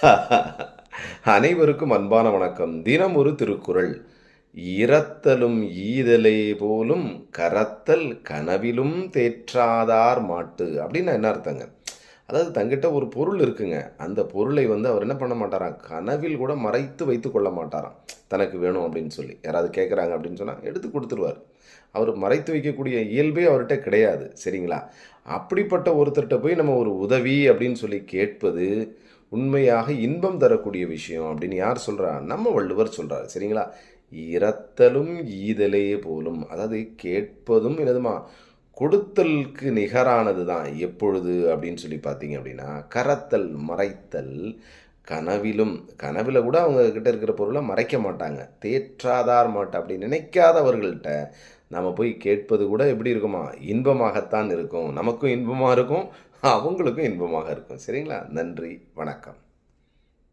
அனைவருக்கும் அன்பான வணக்கம். தினம் ஒரு திருக்குறள். இரத்தலும் ஈதலே போலும் கரத்தல் கனவிலும் தேற்றாதார் மாட்டு அப்படின்னு என்ன அர்த்தங்க? அதாவது தங்கிட்ட ஒரு பொருள் இருக்குங்க. அந்த பொருளை வந்து அவர் என்ன பண்ண மாட்டாராம்? கனவில் கூட மறைத்து வைத்து கொள்ள மாட்டாராம். தனக்கு வேணும் அப்படின்னு சொல்லி. யாராவது கேட்குறாங்க அப்படின்னு சொன்னால் எடுத்து கொடுத்துருவார். அவர் மறைத்து வைக்கக்கூடிய இயல்பே அவர்கிட்ட கிடையாது. சரிங்களா? அப்படிப்பட்ட ஒருத்தர்கிட்ட போய் நம்ம ஒரு உதவி அப்படின்னு சொல்லி கேட்பது உண்மையாக இன்பம் தரக்கூடிய விஷயம் அப்படின்னு யார் சொல்கிறா நம்ம வள்ளுவர் சொல்கிறார் சரிங்களா? இரத்தலும் ஈதலே போலும் அதாவது கேட்பதும் என்னதுமா கொடுத்தலுக்கு நிகரானது தான் எப்பொழுது அப்படின்னு சொல்லி பார்த்தீங்க அப்படின்னா கரத்தல் மறைத்தல் கனவிலும் கனவில் கூட அவங்க கிட்ட இருக்கிற பொருளை மறைக்க மாட்டாங்க. தேற்றாதார் மாட்டை அப்படி நினைக்காதவர்கள்ட்ட நம்ம போய் கேட்பது கூட எப்படி இருக்குமா? இன்பமாகத்தான் இருக்கும். நமக்கும் இன்பமாக இருக்கும் அவங்களுக்கும் இன்பமாக இருக்கும். சரிங்களா? நன்றி வணக்கம்.